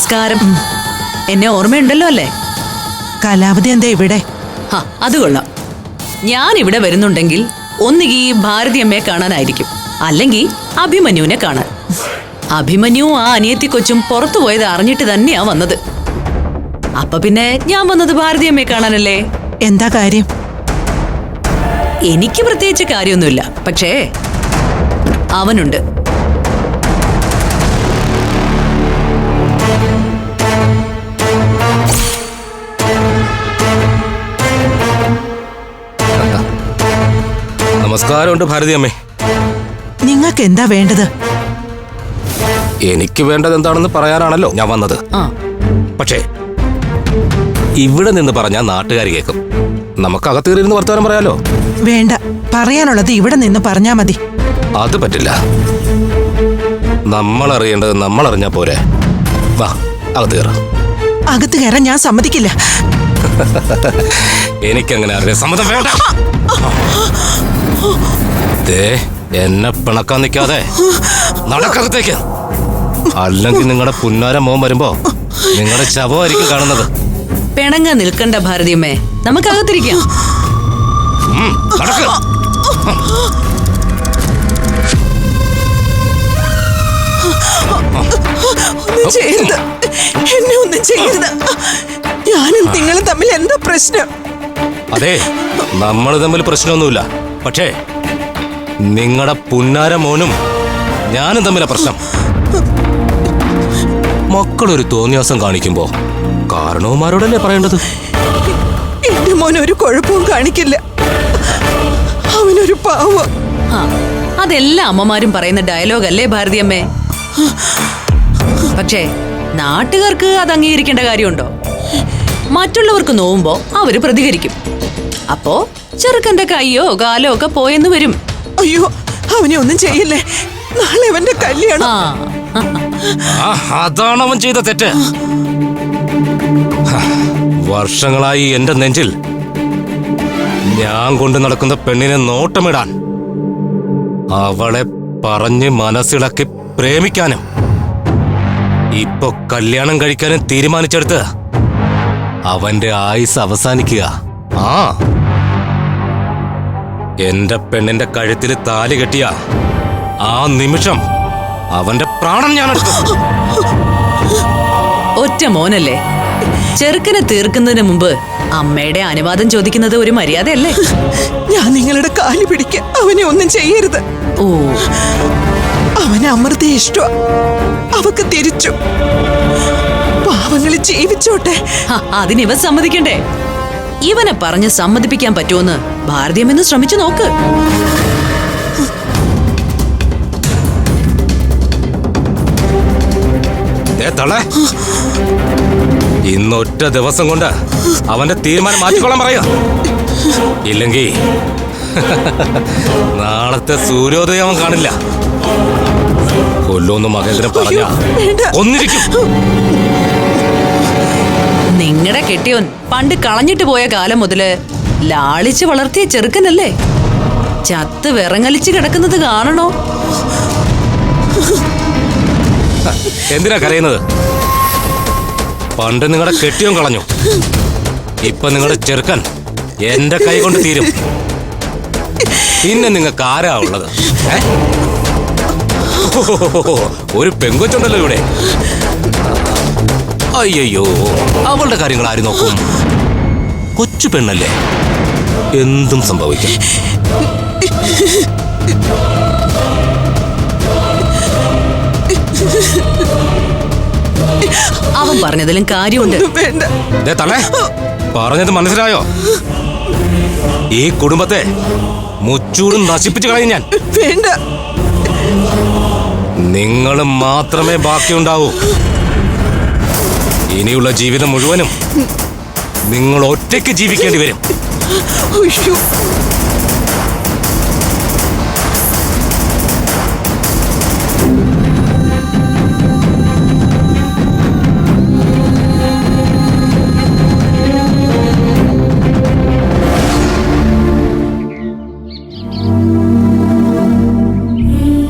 നമസ്കാരം എന്നെ ഓർമ്മയുണ്ടല്ലോ അല്ലേ കലാപതി എന്താ ഇവിടെ ആ അത് കൊള്ളാം ഞാൻ ഇവിടെ വരുന്നുണ്ടെങ്കിൽ ഒന്നുകിൽ ഈ ഭാരതിയമ്മയെ കാണാനായിരിക്കും അല്ലെങ്കിൽ അഭിമന്യുവിനെ കാണാൻ അഭിമന്യു ആ അനിയത്തി കൊച്ചും പുറത്തു പോയത് അറിഞ്ഞിട്ട് തന്നെയാ വന്നത് അപ്പൊ പിന്നെ ഞാൻ വന്നത് ഭാരതിയമ്മയെ കാണാനല്ലേ എന്താ കാര്യം എനിക്ക് പ്രത്യേകിച്ച് കാര്യമൊന്നുമില്ല പക്ഷേ അവനുണ്ട് നമസ്കാരമുണ്ട് ഭാരതി അമ്മേ നിങ്ങൾക്ക് എന്താ വേണ്ടത് എനിക്ക് വേണ്ടത് എന്താണെന്ന് പറയാനാണല്ലോ ഞാൻ വന്നത് പക്ഷേ ഇവിടെ നിന്ന് പറഞ്ഞാൽ നാട്ടുകാർ കേൾക്കും നമുക്ക് അകത്ത് കയറിയിരുന്ന് വർത്തമാനം പറയാലോ വേണ്ട പറയാനുള്ളത് ഇവിടെ നിന്ന് പറഞ്ഞാ മതി അത് പറ്റില്ല നമ്മൾ അറിയേണ്ടത് നമ്മൾ അറിഞ്ഞാ പോരെ വാ അകത്ത് കയറ അകത്ത് കയറാൻ ഞാൻ സമ്മതിക്കില്ല എനിക്കങ്ങനെ അറിയാം സമ്മതം വേണ്ട എന്നെ പിണക്കാൻ നിൽക്കാതെ നടക്കകത്തേക്ക് അല്ലെങ്കിൽ നിങ്ങളുടെ പുന്നാര മോൻ വരുമ്പോ നിങ്ങളുടെ ശവമായിരിക്കും കാണുന്നത് പിണങ്ങ നിൽക്കണ്ട ഭാരതിയമ്മേ നമുക്കകത്തിരിക്കാം ചെയ്യരുത് എന്നെ ഒന്നും ചെയ്യരുത് ഞാനും നിങ്ങളും തമ്മിൽ എന്താ പ്രശ്നം അതെ നമ്മൾ തമ്മിൽ പ്രശ്നമൊന്നുമില്ല പക്ഷേ നിങ്ങളുടെ പുന്നാര മോനും ഞാനും തമ്മിലെ പ്രശ്നം മക്കളൊരു തോന്നിയാസം കാണിക്കുമ്പോ കാരണവുമാരോടല്ലേ പറയേണ്ടത് എന്റെ മോൻ ഒരു കുഴപ്പവും കാണിക്കില്ല അവനൊരു പാവ അതെല്ലാം അമ്മമാരും പറയുന്ന ഡയലോഗ് അല്ലേ ഭാരതിയമ്മേ പക്ഷേ നാട്ടുകാർക്ക് അത് അംഗീകരിക്കേണ്ട കാര്യമുണ്ടോ മറ്റുള്ളവർക്ക് നോവുമ്പോ അവര് പ്രതികരിക്കും അപ്പോ ചെറുക്കന്റെ കൈയോ കാലോ ഒക്കെ പോയെന്ന് വരും അയ്യോ അവനെ ഒന്നും ചെയ്യില്ലേ നാളെ അവന്റെ കല്യാണം അതാണ് അവൻ ചെയ്ത തെറ്റ് വർഷങ്ങളായി എന്റെ നെഞ്ചിൽ ഞാൻ കൊണ്ട് നടക്കുന്ന പെണ്ണിനെ നോട്ടമിടാൻ അവളെ പറഞ്ഞ് മനസ്സിളക്കി പ്രേമിക്കാനും ഇപ്പൊ കല്യാണം കഴിക്കാനും തീരുമാനിച്ചെടുത്ത് അവന്റെ ആയുസ് അവസാനിക്കുക ആ എന്റെ പെണ്ണിന്റെ കഴുത്തിൽ താലി കെട്ടിയ ആ നിമിഷം അവന്റെ പ്രാണം ഞാൻ ഒറ്റ മോനല്ലേ ചെറുക്കനെ തീർക്കുന്നതിന് മുമ്പ് അമ്മയുടെ അനുവാദം ചോദിക്കുന്നത് ഒരു മര്യാദയല്ലേ ഞാൻ നിങ്ങളുടെ കാലി പിടിക്ക അവനെ ഒന്നും ചെയ്യരുത് ഓ അവന് അമൃത ഇഷ്ട അവക്ക് തിരിച്ചു പാവങ്ങൾ ജീവിച്ചോട്ടെ അതിനിവ സമ്മതിക്കണ്ടേ ഇവനെ പറഞ്ഞ് സമ്മതിപ്പിക്കാൻ പറ്റുമെന്ന് ഭാരതീയമെന്ന് ശ്രമിച്ചു നോക്ക് ഇന്നൊറ്റ ദിവസം കൊണ്ട് അവന്റെ തീരുമാനം മാറ്റിക്കൊള്ളാൻ പറയോ ഇല്ലെങ്കിൽ നാളത്തെ സൂര്യോദയം അവൻ കാണില്ല കൊല്ലൊന്നും മകേന്ദ്രൻ പറഞ്ഞ ഒന്നിരിക്കും നിങ്ങളുടെ കെട്ടിയോൻ പണ്ട് കളഞ്ഞിട്ട് പോയ കാലം മുതല് ലാളിച്ച് വളർത്തിയ ചെറുക്കനല്ലേ ചത്ത് വിറങ്ങലിച്ച് കിടക്കുന്നത് കാണണോ എന്തിനാ കരയുന്നത് പണ്ട് നിങ്ങളുടെ കെട്ടിയോൻ കളഞ്ഞു ഇപ്പൊ നിങ്ങളുടെ ചെറുക്കൻ എന്റെ കൈ കൊണ്ട് തീരും പിന്നെ നിങ്ങൾക്ക് ആരാ ഉള്ളത് ഒരു പെങ്കൊച്ചുണ്ടല്ലോ ഇവിടെ അയ്യോ അവളുടെ കാര്യങ്ങൾ ആര് നോക്കും കൊച്ചു പെണ്ണല്ലേ എന്തും സംഭവിക്കും അവൻ പറഞ്ഞതിലും കാര്യമുണ്ട് പറഞ്ഞത് മനസ്സിലായോ ഈ കുടുംബത്തെ മുച്ചൂടും നശിപ്പിച്ചു കളയും ഞാൻ വേണ്ട നിങ്ങൾ മാത്രമേ ബാക്കിയുണ്ടാവൂ ഇനിയുള്ള ജീവിതം മുഴുവനും നിങ്ങൾ ഒറ്റയ്ക്ക് ജീവിക്കേണ്ടി വരും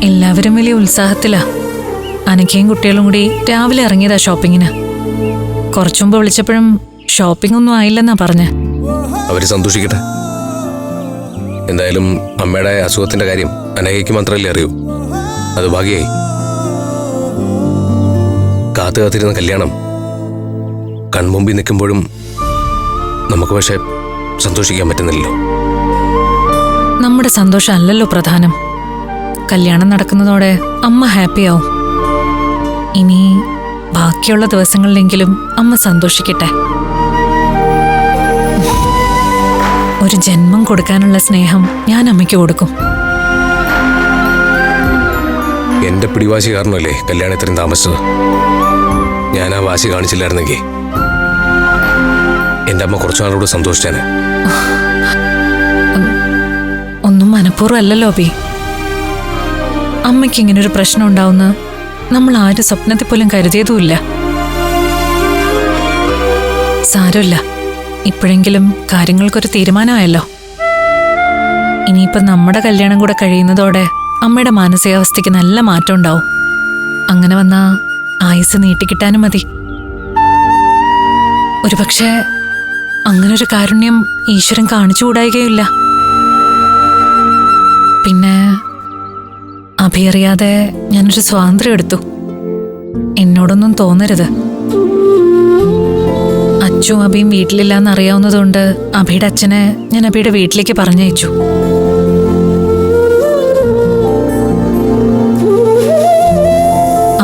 എല്ലാവരും വലിയ ഉത്സാഹത്തിലാ അനക്കയും കുട്ടികളും കൂടി രാവിലെ ഇറങ്ങിയതാ ഷോപ്പിങ്ങിന് കുറച്ചു മുമ്പ് വിളിച്ചപ്പോഴും ഷോപ്പിംഗ് ഒന്നും ആയില്ലെന്നാ പറഞ്ഞ അവര് സന്തോഷിക്കട്ടെ എന്തായാലും അമ്മയുടെ അസുഖത്തിന്റെ കാര്യം അനഘയ്ക്ക് മാത്രമല്ലേ അറിയൂ അത് ഭാഗ്യായി കാത്തു കാത്തിരുന്ന കല്യാണം കൺമുമ്പിൽ നിൽക്കുമ്പോഴും നമുക്ക് പക്ഷെ സന്തോഷിക്കാൻ പറ്റുന്നില്ലല്ലോ നമ്മുടെ സന്തോഷം അല്ലല്ലോ പ്രധാനം കല്യാണം നടക്കുന്നതോടെ അമ്മ ഹാപ്പിയാവും ഇനി ബാക്കിയുള്ള ദിവസങ്ങളിലെങ്കിലും അമ്മ സന്തോഷിക്കട്ടെ ഒരു ജന്മം കൊടുക്കാനുള്ള സ്നേഹം ഞാൻ അമ്മയ്ക്ക് കൊടുക്കും എന്റെ പിടിവാശി കാരണമല്ലേ കല്യാണം ഇത്രയും താമസിച്ചത് ഞാൻ ആ വാശി കാണിച്ചില്ലായിരുന്നെങ്കിൽ എന്റെ അമ്മ കുറച്ചു നാളോട് സന്തോഷിച്ചാണ് ഒന്നും മനഃപൂർവ്വമല്ലല്ലോ ബി അമ്മയ്ക്ക് ഇങ്ങനെ ഒരു പ്രശ്നം ഉണ്ടാവുന്ന നമ്മൾ ആരും സ്വപ്നത്തിൽ പോലും കരുതിയതുമില്ല സാരമില്ല ഇപ്പോഴെങ്കിലും കാര്യങ്ങൾക്കൊരു തീരുമാനമായല്ലോ ഇനിയിപ്പം നമ്മുടെ കല്യാണം കൂടെ കഴിയുന്നതോടെ അമ്മയുടെ മാനസികാവസ്ഥയ്ക്ക് നല്ല മാറ്റം ഉണ്ടാവും അങ്ങനെ വന്നാ ആയുസ് നീട്ടിക്കിട്ടാനും മതി ഒരുപക്ഷെ അങ്ങനൊരു കാരുണ്യം ഈശ്വരൻ കാണിച്ചു പിന്നെ അഭിയറിയാതെ ഞാനൊരു സ്വാതന്ത്ര്യം എടുത്തു എന്നോടൊന്നും തോന്നരുത് അച്ചും അഭിയും വീട്ടിലില്ലാന്ന് അറിയാവുന്നതുകൊണ്ട് അബിയുടെ അച്ഛനെ ഞാൻ അഭിയുടെ വീട്ടിലേക്ക് പറഞ്ഞയച്ചു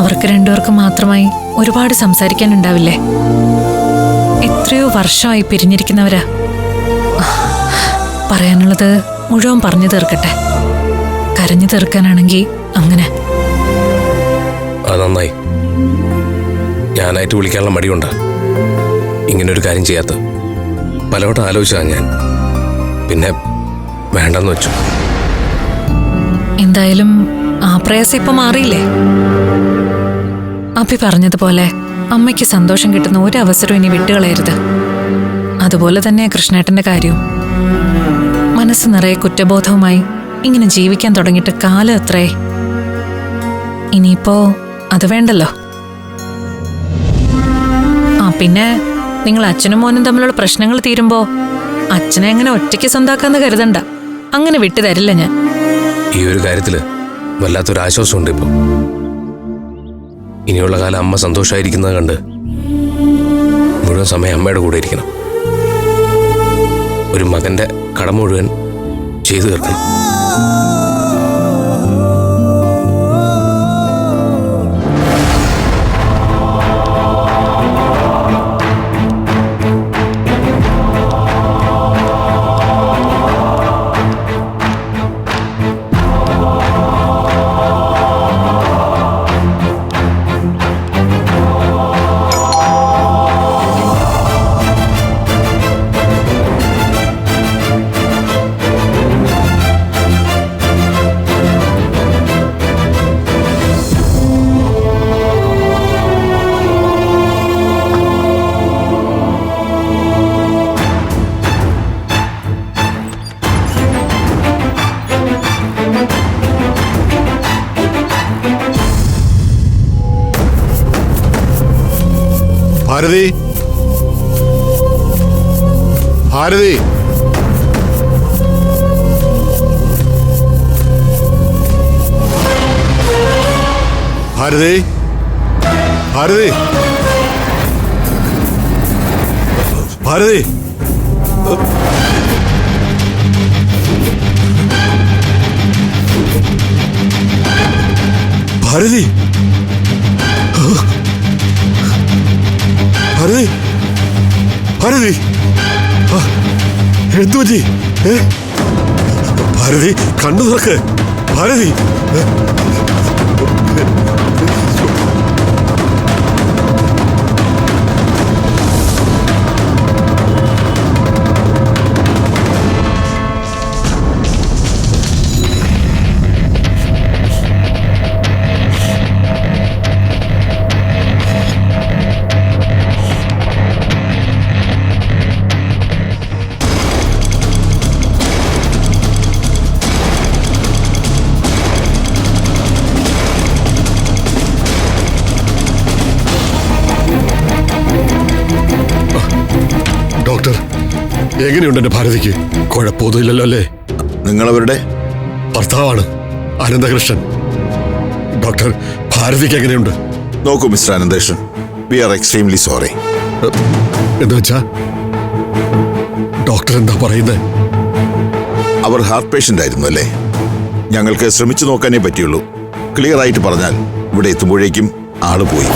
അവർക്ക് രണ്ടുപേർക്ക് മാത്രമായി ഒരുപാട് സംസാരിക്കാനുണ്ടാവില്ലേ എത്രയോ വർഷമായി പിരിഞ്ഞിരിക്കുന്നവരാ പറയാനുള്ളത് മുഴുവൻ പറഞ്ഞു തീർക്കട്ടെ കരഞ്ഞു തീർക്കാനാണെങ്കിൽ അങ്ങനെ നന്നായി ഞാനായിട്ട് വിളിക്കാനുള്ള മടിയുണ്ട് ഇങ്ങനൊരു കാര്യം ചെയ്യാത്ത പലവട്ടം ആലോചിച്ചാ ഞാൻ പിന്നെ വേണ്ടെന്ന് വെച്ചു എന്തായാലും ആ പ്രയാസം ഇപ്പൊ മാറിയില്ലേ അപ്പി പറഞ്ഞതുപോലെ അമ്മയ്ക്ക് സന്തോഷം കിട്ടുന്ന ഒരു അവസരം ഇനി വിട്ടുകളയരുത് അതുപോലെ തന്നെ കൃഷ്ണേട്ടന്റെ കാര്യവും മനസ്സ് നിറയെ കുറ്റബോധവുമായി ഇങ്ങനെ ജീവിക്കാൻ തുടങ്ങിയിട്ട് കാലം എത്രേ ഇനിയിപ്പോ അത് വേണ്ടല്ലോ ആ പിന്നെ നിങ്ങൾ അച്ഛനും മോനും തമ്മിലുള്ള പ്രശ്നങ്ങൾ തീരുമ്പോ അച്ഛനെ അങ്ങനെ ഒറ്റയ്ക്ക് സ്വന്താക്കാന്ന് കരുതണ്ട അങ്ങനെ വിട്ടു തരില്ല ഞാൻ ഈ ഒരു കാര്യത്തില് വല്ലാത്തൊരു ആശ്വാസമുണ്ട് ഇപ്പൊ ഇനിയുള്ള കാലം അമ്മ സന്തോഷമായിരിക്കുന്നത് കണ്ട് മുഴുവൻ സമയം അമ്മയുടെ കൂടെ ഇരിക്കണം ഒരു മകന്റെ കടം മുഴുവൻ ചെയ്തു തീർക്കണം Oh. ഭാരതി ഭാരതി ഭാരതി ഭാരതി ഭാരതി ഭാരതി ഭാരതി ഭാരതി എന്തുപറ്റി ഏ ഭാരതി കണ്ണു തുറക്ക് ഭാരതി എങ്ങനെയുണ്ട് എന്റെ ഭാരതിക്ക് കുഴപ്പമൊന്നുമില്ലല്ലോ അല്ലേ നിങ്ങളവരുടെ ഭർത്താവാണ് അനന്തകൃഷ്ണൻ ഡോക്ടർ ഭാരതിക്ക് എങ്ങനെയുണ്ട് നോക്കൂ mister Ananthakrishnan we are extremely sorry എന്നുവെച്ചാ ഡോക്ടർ എന്താ പറയുന്നത് അവർ ഹാർട്ട് പേഷ്യന്റ് ആയിരുന്നു അല്ലേ ഞങ്ങൾക്ക് ശ്രമിച്ചു നോക്കാനേ പറ്റിയുള്ളൂ ക്ലിയർ ആയിട്ട് പറഞ്ഞാൽ ഇവിടെ എത്തുമ്പോഴേക്കും ആള് പോയി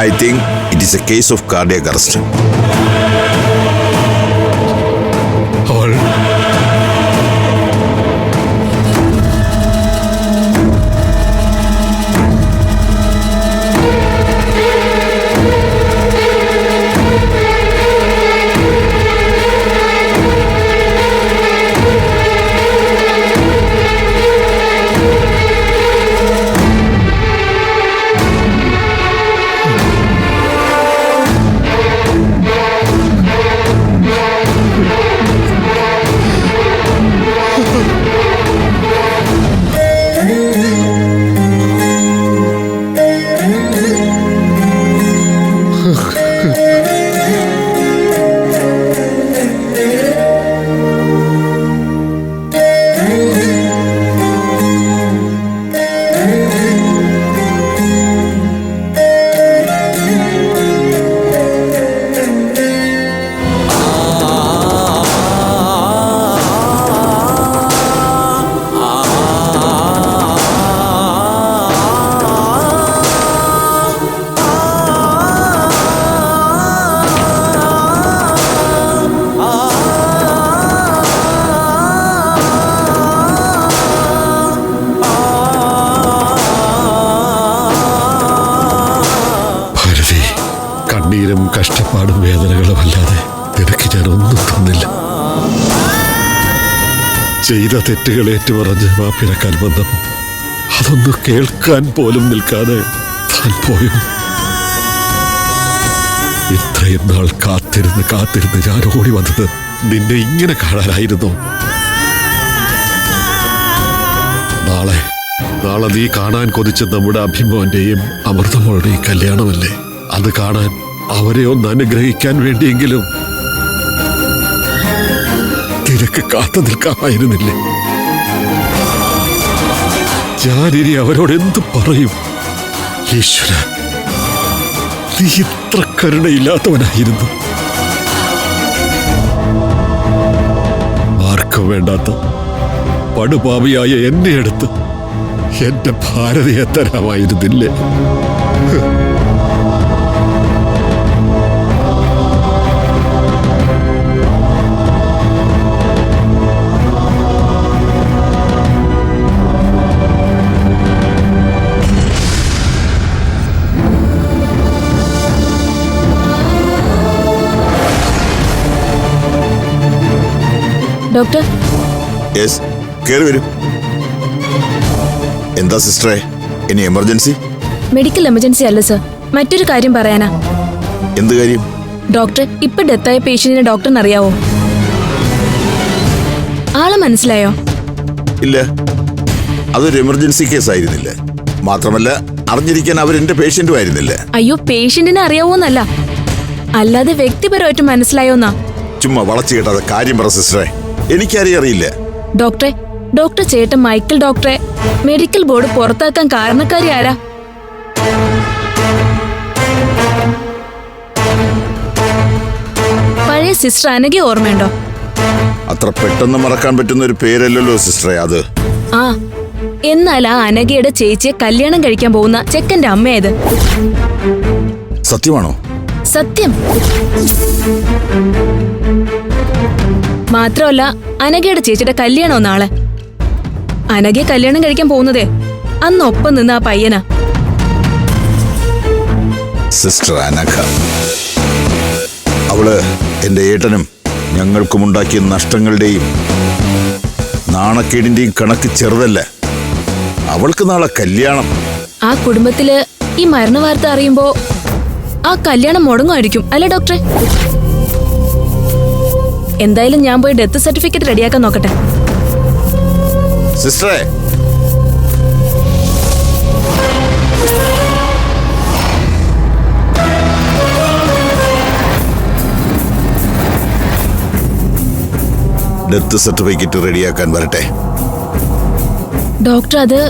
I think it is a case of cardiac arrest. ചെയ്ത തെറ്റുകൾ ഏറ്റുപറഞ്ഞ് മാപ്പിറക്കാൻ വന്നപ്പോ അതൊന്ന് കേൾക്കാൻ പോലും നിൽക്കാതെ താൻ പോയോ ഇത്രയും നാൾ കാത്തിരുന്ന് കാത്തിരുന്ന് ഞാൻ ഓടി വന്നത് നിന്നെ ഇങ്ങനെ കാണാനായിരുന്നു നാളെ നാളെ നീ കാണാൻ കൊതിച്ച നമ്മുടെ അഭിമോന്റെയും അമൃതമോളുടെയും കല്യാണമല്ലേ അത് കാണാൻ അവരെ ഒന്ന് അനുഗ്രഹിക്കാൻ വേണ്ടിയെങ്കിലും നിനക്ക് കാത്തു നിൽക്കാമായിരുന്നില്ലേ ഇനി അവരോട് എന്ത് പറയും ഈശ്വര നീ ഇത്ര കരുണയില്ലാത്തവനായിരുന്നു ആർക്കും വേണ്ടാത്ത പടുപാപിയായ എന്നെ എടുത്ത് എന്റെ ഭാരതീയ തരാമായിരുന്നില്ലേ ഡോക്ടർ യെസ് കയറി വരും എന്താ സിസ്റ്ററെ ഇനി എമർജൻസി മെഡിക്കൽ എമർജൻസി അല്ല സർ മറ്റൊരു കാര്യം പറയാനാ എന്ത് കാര്യം ഡോക്ടർ ഇപ്പൊ ഡെത്തായ പേഷ്യന്റിനെ ഡോക്ടറിന് അറിയാവോ ആളെ മനസ്സിലായോ ഇല്ല അതൊരു എമർജൻസി കേസ് ആയിരുന്നില്ല മാത്രമല്ല അറിഞ്ഞിരിക്കാൻ അവർ എന്റെ പേഷ്യന്റും ആയിരുന്നില്ല അയ്യോ പേഷ്യന്റിനെ അറിയാവോന്നല്ല അല്ലാതെ വ്യക്തിപരമായിട്ട് മനസ്സിലായോന്നാ ചുമ്മാ വളച്ചു കേട്ടാതെ കാര്യം പറ സിസ്റ്ററെ എനിക്കറിയറിയില്ല അറിയില്ല ഡോക്ടറെ ഡോക്ടർ ചേട്ടൻ മൈക്കിൾ ഡോക്ടറെ മെഡിക്കൽ ബോർഡ് പുറത്താക്കാൻ കാരണക്കാരി ആരാ പഴയ സിസ്റ്റർ അനകെ ഓർമ്മയുണ്ടോ അത്ര പെട്ടെന്ന് മറക്കാൻ പറ്റുന്ന ഒരു പേരല്ലല്ലോ സിസ്റ്ററെ അത് ആ എന്നാൽ ആ അനഘയുടെ ചേച്ചിയെ കല്യാണം കഴിക്കാൻ പോകുന്ന ചെക്കന്റെ അമ്മയത് സത്യമാണോ സത്യം മാത്രമല്ല അനഘയുടെ ചേച്ചിയുടെ കല്യാണം നാളെ അനഘയെ കല്യാണം കഴിക്കാൻ പോകുന്നതേ അന്ന് ഒപ്പം നിന്ന് ആ പയ്യനാ സിസ്റ്റർ അനഘ അവള് എൻ്റെ ഏട്ടനും ഞങ്ങൾക്കുമുണ്ടാക്കിയ നഷ്ടങ്ങളുടെയും നാണക്കേടിന്റെയും കണക്ക് ചെറുതല്ല അവൾക്ക് നാളെ കല്യാണം ആ കുടുംബത്തില് ഈ മരണ വാർത്ത അറിയുമ്പോ ആ കല്യാണം മുടങ്ങുമായിരിക്കും അല്ലേ ഡോക്ടറെ എന്തായാലും ഞാൻ പോയി ഡെത്ത് സർട്ടിഫിക്കറ്റ് റെഡിയാക്കാൻ നോക്കട്ടെ സിസ്റ്ററേ ഡെത്ത് സർട്ടിഫിക്കറ്റ് റെഡിയാക്കാൻ വരട്ടെ ഡോക്ടർ അത്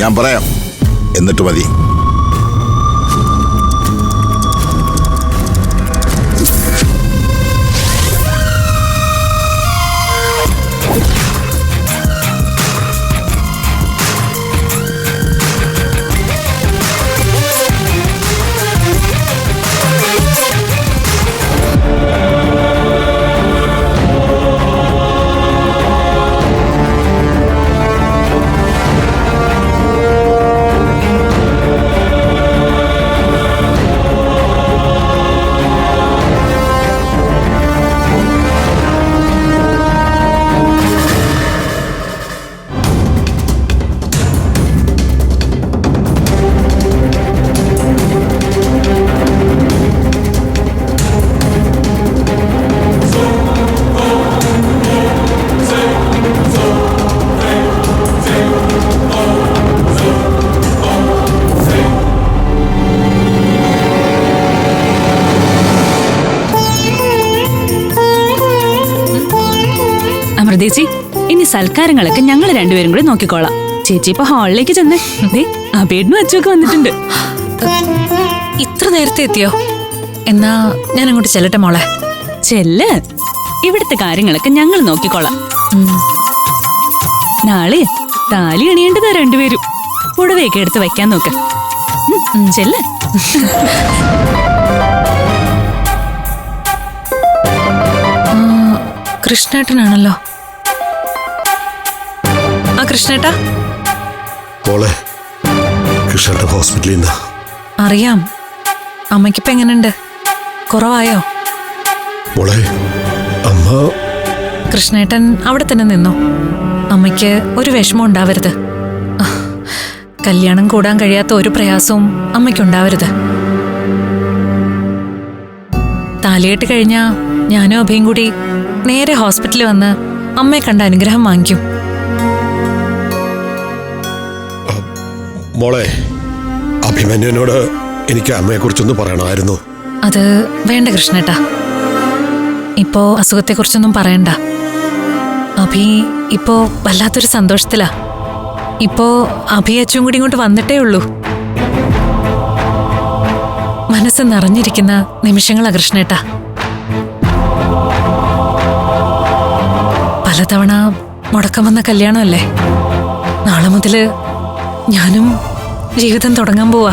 ഞാൻ പറയാം എന്നിട്ട് മതി സൽക്കാരങ്ങളൊക്കെ ഞങ്ങൾ രണ്ടുപേരും കൂടി നോക്കിക്കോളാം ചേച്ചി ഇപ്പൊ ഹാളിലേക്ക് ചെന്ന് അബേഡിനും അച്ചുമൊക്കെ വന്നിട്ടുണ്ട് ഇത്ര നേരത്തെ എത്തിയോ എന്നാ ഞാൻ അങ്ങോട്ട് ചെല്ലട്ടെ മോളെ ചെല്ല് ഇവിടുത്തെ കാര്യങ്ങളൊക്കെ ഞങ്ങൾ നോക്കിക്കോളാം നാളെ താലി അണിയേണ്ടതാ രണ്ടുപേരും പുടവയൊക്കെ എടുത്ത് വെക്കാൻ നോക്ക് ചെല്ല് കൃഷ്ണേട്ടനാണല്ലോ കൃഷ്ണേട്ടാ മോളെ കൃഷ്ണേട്ട ഹോസ്പിറ്റലിൽ അറിയാം അമ്മയ്ക്കിപ്പോ എങ്ങനെയുണ്ട് കുറവായോ മോളെ അമ്മ കൃഷ്ണേട്ടൻ അവിടെ തന്നെ നിന്നു അമ്മയ്ക്ക് ഒരു വിഷമം ഉണ്ടാവരുത് കല്യാണം കൂടാൻ കഴിയാത്ത ഒരു പ്രയാസവും അമ്മയ്ക്കുണ്ടാവരുത് താലിയിട്ട് കഴിഞ്ഞാൽ ഞാനും അഭയം കൂടി നേരെ ഹോസ്പിറ്റലിൽ വന്ന് അമ്മയെ കണ്ട അനുഗ്രഹം വാങ്ങിക്കും മോളെ അഭിമന്യുവിനോട് എനിക്ക് കുറിച്ചൊന്ന് പറയണമായിരുന്നു അത് വേണ്ട കൃഷ്ണേട്ടാ ഇപ്പോ അസുഖത്തെക്കുറിച്ചൊന്നും പറയണ്ട അഭി ഇപ്പോ വല്ലാത്തൊരു സന്തോഷത്തിലാ ഇപ്പോ അഭി അച്ചും കൂടി ഇങ്ങോട്ട് വന്നിട്ടേ ഉള്ളൂ മനസ്സ് നിറഞ്ഞിരിക്കുന്ന നിമിഷങ്ങളാ കൃഷ്ണേട്ടാ പലതവണ മുടക്കം വന്ന കല്യാണമല്ലേ നാളെ മുതല് ഞാനും ജീവിതം തുടങ്ങാൻ പോവാ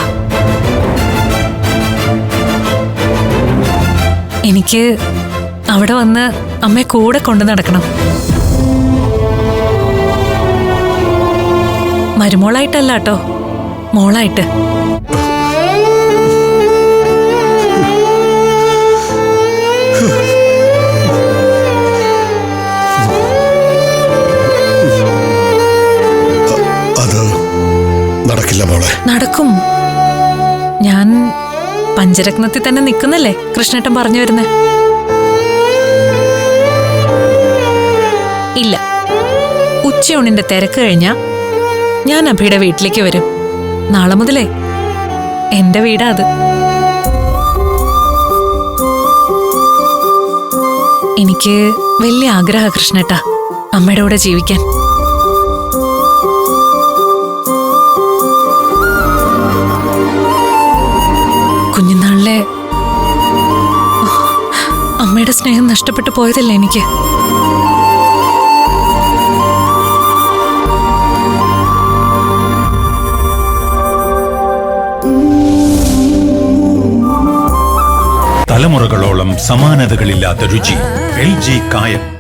എനിക്ക് അവിടെ വന്ന് അമ്മയെ കൂടെ കൊണ്ടു നടക്കണം മരുമോളായിട്ടല്ല കേട്ടോ മോളായിട്ട് മോളെ നടക്കും ഞാൻ പഞ്ചരത്നത്തിൽ തന്നെ നിൽക്കുന്നല്ലേ കൃഷ്ണേട്ടൻ പറഞ്ഞു വരുന്നേ ഇല്ല ഉച്ചയൂണിന്റെ തിരക്ക് കഴിഞ്ഞ ഞാൻ അഭിയുടെ വീട്ടിലേക്ക് വരും നാളെ മുതലേ എന്റെ വീടാ അത് എനിക്ക് വലിയ ആഗ്രഹ കൃഷ്ണേട്ടാ അമ്മയുടെ കൂടെ ജീവിക്കാൻ അമ്മയുടെ സ്നേഹം നഷ്ടപ്പെട്ടു പോയതല്ല എനിക്ക് തലമുറകളോളം സമാനതകളില്ലാത്ത രുചി എൽ ജി കായം